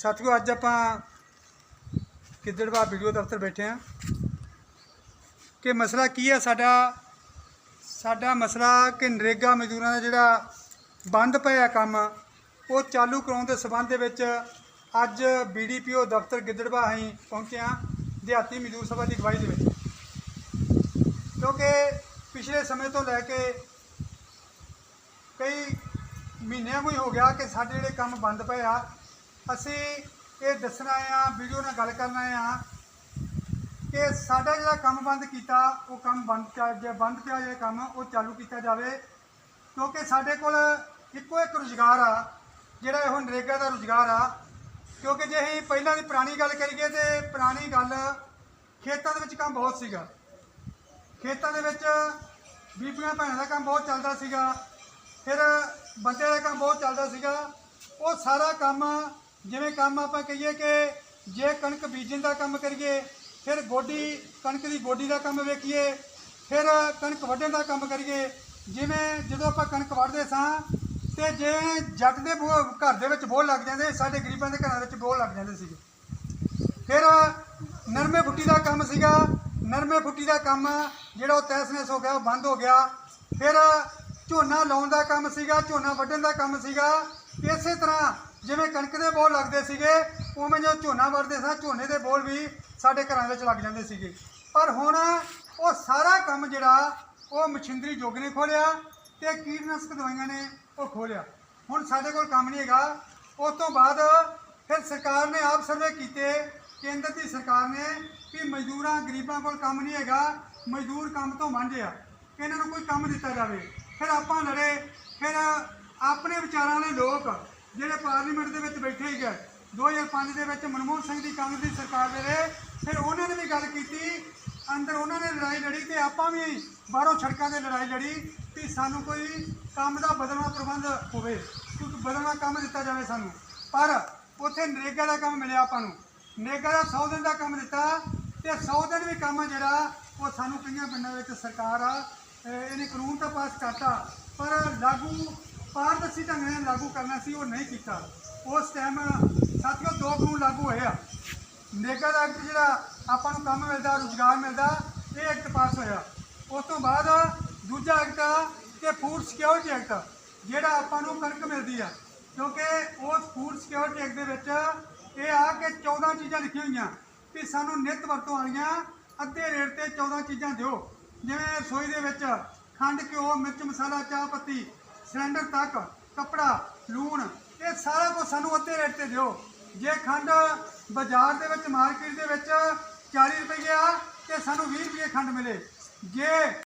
ਸਾਥੀਓ, ਅੱਜ ਆਪਾਂ ਕਿੱਦੜਵਾ ਵੀਡੀਓ ਦਫ਼ਤਰ ਬੈਠੇ ਆ ਕਿ ਮਸਲਾ ਕੀ ਹੈ ਸਾਡਾ ਸਾਡਾ ਮਸਲਾ ਕਿ ਨਰੇਗਾ ਮਜ਼ਦੂਰਾਂ ਦਾ ਜਿਹੜਾ ਬੰਦ ਪਿਆ ਕੰਮ, ਉਹ ਚਾਲੂ ਕਰਾਉਣ ਦੇ ਸਬੰਧ ਦੇ ਵਿੱਚ ਅੱਜ ਬੀਡੀਪੀਓ ਦਫ਼ਤਰ ਗਿੱਦੜਵਾ ਅਸੀਂ ਪਹੁੰਚੇ ਹਾਂ ਦਿਹਾਤੀ ਮਜ਼ਦੂਰ ਸਭਾ ਦੀ ਅਗਵਾਈ ਦੇ ਵਿੱਚ। ਕਿਉਂਕਿ ਪਿਛਲੇ ਸਮੇਂ ਤੋਂ ਲੈ ਕੇ ਕਈ ਮਹੀਨਿਆਂ ਕੋਈ ਹੋ ਗਿਆ ਕਿ ਸਾਡੇ ਜਿਹੜੇ ਕੰਮ ਬੰਦ ਪਏ ਆ ਅਸੀਂ ਇਹ ਦੱਸਣਾ ਆ, ਵੀਡੀਓ ਨਾਲ ਗੱਲ ਕਰਨਾ ਆ ਕਿ ਸਾਡਾ ਜਿਹੜਾ ਕੰਮ ਬੰਦ ਕੀਤਾ, ਉਹ ਕੰਮ ਬੰਦ ਕਰ ਜੇ ਬੰਦ ਪਿਆ ਜਿਹੜਾ ਕੰਮ, ਉਹ ਚਾਲੂ ਕੀਤਾ ਜਾਵੇ, ਕਿਉਂਕਿ ਸਾਡੇ ਕੋਲ ਇੱਕੋ ਇੱਕ ਰੁਜ਼ਗਾਰ ਆ, ਜਿਹੜਾ ਇਹੋ ਨਰੇਗਾ ਦਾ ਰੁਜ਼ਗਾਰ ਆ, ਕਿਉਂਕਿ ਜੇ ਅਸੀਂ ਪਹਿਲਾਂ ਦੀ ਪੁਰਾਣੀ ਗੱਲ ਕਰੀਏ ਤੇ ਪੁਰਾਣੀ ਗੱਲ ਖੇਤਾਂ ਦੇ ਵਿੱਚ ਕੰਮ ਬਹੁਤ ਸੀਗਾ। ਖੇਤਾਂ ਦੇ ਵਿੱਚ ਬੀਬੀਆਂ ਭੈਣਾਂ ਦਾ ਕੰਮ ਬਹੁਤ ਚੱਲਦਾ ਸੀਗਾ, ਫਿਰ ਬੰਦੇ ਦਾ ਕੰਮ ਬਹੁਤ ਚੱਲਦਾ ਸੀਗਾ, ਉਹ ਸਾਰਾ ਕੰਮ ਜਿਵੇਂ ਕੰਮ ਆਪਾਂ ਕਹੀਏ ਕਿ ਜੇ ਕਣਕ ਬੀਜਣ ਦਾ ਕੰਮ ਕਰੀਏ, ਫਿਰ ਗੋਡੀ, ਕਣਕ ਦੀ ਗੋਡੀ ਦਾ ਕੰਮ ਵੇਖੀਏ, ਫਿਰ ਕਣਕ ਵੱਢਣ ਦਾ ਕੰਮ ਕਰੀਏ। ਜਿਵੇਂ ਜਦੋਂ ਆਪਾਂ ਕਣਕ ਵੱਢਦੇ ਸਾਂ, ਤੇ ਜੇ ਜੱਟ ਦੇ ਬੋ- ਘਰ ਦੇ ਵਿੱਚ ਬੋਲ ਲੱਗ ਜਾਂਦੇ, ਸਾਡੇ ਗਰੀਬਾਂ ਦੇ ਘਰਾਂ ਵਿੱਚ ਬੋਲ ਲੱਗ ਜਾਂਦੇ ਸੀਗੇ। ਫਿਰ ਨਰਮੇ ਫੁੱਟੀ ਦਾ ਕੰਮ ਸੀਗਾ, ਨਰਮੇ ਫੁੱਟੀ ਦਾ ਕੰਮ ਜਿਹੜਾ ਉਹ ਤਹਿਸ-ਨਹਿਸ ਹੋ ਗਿਆ, ਉਹ ਬੰਦ ਹੋ ਗਿਆ। ਫਿਰ ਝੋਨਾ ਲਾਉਣ ਦਾ ਕੰਮ ਸੀਗਾ, ਝੋਨਾ ਵੱਢਣ ਦਾ ਕੰਮ ਸੀਗਾ। ਇਸੇ ਤਰ੍ਹਾਂ ਜਿਵੇਂ ਕਣਕ ਦੇ ਬੋਲ ਲੱਗਦੇ ਸੀਗੇ, ਉਵੇਂ ਜੋ ਝੋਨਾ ਵਰਦੇ ਸਾਂ, ਝੋਨੇ ਦੇ ਬੋਲ ਵੀ ਸਾਡੇ ਘਰਾਂ ਵਿੱਚ ਲੱਗ ਜਾਂਦੇ ਸੀਗੇ। ਪਰ ਹੁਣ ਉਹ ਸਾਰਾ ਕੰਮ ਜਿਹੜਾ, ਉਹ ਮਸ਼ੀਨਰੀ ਯੁੱਗ ਨੇ ਖੋਲਿਆ ਤੇ ਕੀਟਨਾਸ਼ਕ ਦਵਾਈਆਂ ਨੇ ਉਹ ਖੋਲਿਆ। ਹੁਣ ਸਾਡੇ ਕੋਲ ਕੰਮ ਨਹੀਂ ਹੈਗਾ। ਉਸ ਤੋਂ ਬਾਅਦ ਫਿਰ ਸਰਕਾਰ ਨੇ ਆਪ ਸਰਵੇ ਕੀਤੇ, ਕੇਂਦਰ ਦੀ ਸਰਕਾਰ ਨੇ ਕਿ ਮਜ਼ਦੂਰਾਂ, ਗਰੀਬਾਂ ਕੋਲ ਕੰਮ ਨਹੀਂ ਹੈਗਾ, ਮਜ਼ਦੂਰ ਕੰਮ ਤੋਂ ਵਾਂਝੇ ਆ। ਇਹਨਾਂ ਨੂੰ ਕੋਈ ਕੰਮ ਦਿੱਤਾ ਜਾਵੇ। ਫਿਰ ਆਪਾਂ ਲੜੇ, ਫਿਰ ਆਪਣੇ ਵਿਚਾਰਾਂ ਵਾਲੇ ਲੋਕ ਜਿਹੜੇ ਪਾਰਲੀਮੈਂਟ ਦੇ ਵਿੱਚ ਬੈਠੇ ਹੀ ਗਏ 2005 ਦੇ ਵਿੱਚ ਮਨਮੋਹਨ ਸਿੰਘ ਦੀ ਕਾਂਗਰਸ ਦੀ ਸਰਕਾਰ ਵੇਲੇ, ਫਿਰ ਉਹਨਾਂ ਨੇ ਵੀ ਗੱਲ ਕੀਤੀ, ਅੰਦਰ ਉਹਨਾਂ ਨੇ ਲੜਾਈ ਲੜੀ ਤੇ ਆਪਾਂ ਵੀ ਬਾਹਰੋਂ ਸੜਕਾਂ ਤੇ ਲੜਾਈ ਲੜੀ ਕਿ ਸਾਨੂੰ ਕੋਈ ਕੰਮ ਦਾ ਬਦਲਵਾ ਪ੍ਰਬੰਧ ਹੋਵੇ, ਕਿਉਂਕਿ ਬਦਲਵਾ ਕੰਮ ਦਿੱਤਾ ਜਾਵੇ ਸਾਨੂੰ। ਪਰ ਉੱਥੇ ਨਰੇਗਾ ਦਾ ਕੰਮ ਮਿਲਿਆ ਆਪਾਂ ਨੂੰ। ਨਰੇਗਾ ਦਾ 100 ਦਿਨ ਦਾ ਕੰਮ ਦਿੱਤਾ ਤੇ 100 ਦਿਨ ਵੀ ਕੰਮ ਜਿਹੜਾ ਉਹ ਸਾਨੂੰ ਕਈਆਂ ਪਿੰਡਾਂ ਵਿੱਚ ਸਰਕਾਰ ਆ ਇਹਨੇ ਕਾਨੂੰਨ ਤਾਂ ਪਾਸ ਕਰਤਾ, ਪਰ ਲਾਗੂ ਪਾਰਦਰਸ਼ੀ ਢੰਗ ਨਾਲ ਲਾਗੂ ਕਰਨਾ ਸੀ, ਉਹ ਨਹੀਂ ਕੀਤਾ। ਉਸ ਟਾਈਮ ਸਾਥੀਓ, ਦੋ ਕਾਨੂੰਨ ਲਾਗੂ ਹੋਏ ਆ। ਨੇਗਾ ਦਾ ਐਕਟ ਜਿਹੜਾ ਆਪਾਂ ਨੂੰ ਕੰਮ ਮਿਲਦਾ, ਰੁਜ਼ਗਾਰ ਮਿਲਦਾ, ਇਹ ਐਕਟ ਪਾਸ ਹੋਇਆ। ਉਸ ਤੋਂ ਬਾਅਦ ਦੂਜਾ ਐਕਟ ਕਿ ਫੂਡ ਸਿਕਿਉਰਿਟੀ ਐਕਟ, ਜਿਹੜਾ ਆਪਾਂ ਨੂੰ ਕਣਕ ਮਿਲਦੀ ਆ। ਕਿਉਂਕਿ ਉਸ ਫੂਡ ਸਿਕਿਉਰਿਟੀ ਐਕਟ ਦੇ ਵਿੱਚ ਇਹ ਆ ਕਿ 14 ਚੀਜ਼ਾਂ ਲਿਖੀਆਂ ਹੋਈਆਂ। ਕਿ ਸਾਨੂੰ ਨਿੱਤ ਵਰਤੋਂ ਵਾਲੀਆਂ ਅੱਧੇ ਰੇਟ ਤੇ 14 ਚੀਜ਼ਾਂ ਦਿਓ। ਜਿਵੇਂ ਰਸੋਈ ਦੇ ਵਿੱਚ ਖੰਡ, ਘਿਓ, ਮਿਰਚ, ਮਸਾਲਾ, ਚਾਹ, ਪੱਤੀ। ਸਿਲੰਡਰ ਤੱਕ, ਕੱਪੜਾ, ਲੂਣ, ਇਹ ਸਾਰਾ ਕੁਝ ਸਾਨੂੰ ਅੱਧੇ ਰੇਟ ਤੇ ਦਿਓ। ਜੇ ਖੰਡ ਬਾਜ਼ਾਰ ਦੇ ਵਿੱਚ, ਮਾਰਕੀਟ ਦੇ ਵਿੱਚ 40 ਰੁਪਏ ਆ, ਤੇ ਸਾਨੂੰ 20 ਰੁਪਏ ਖੰਡ ਮਿਲੇ। ਜੇ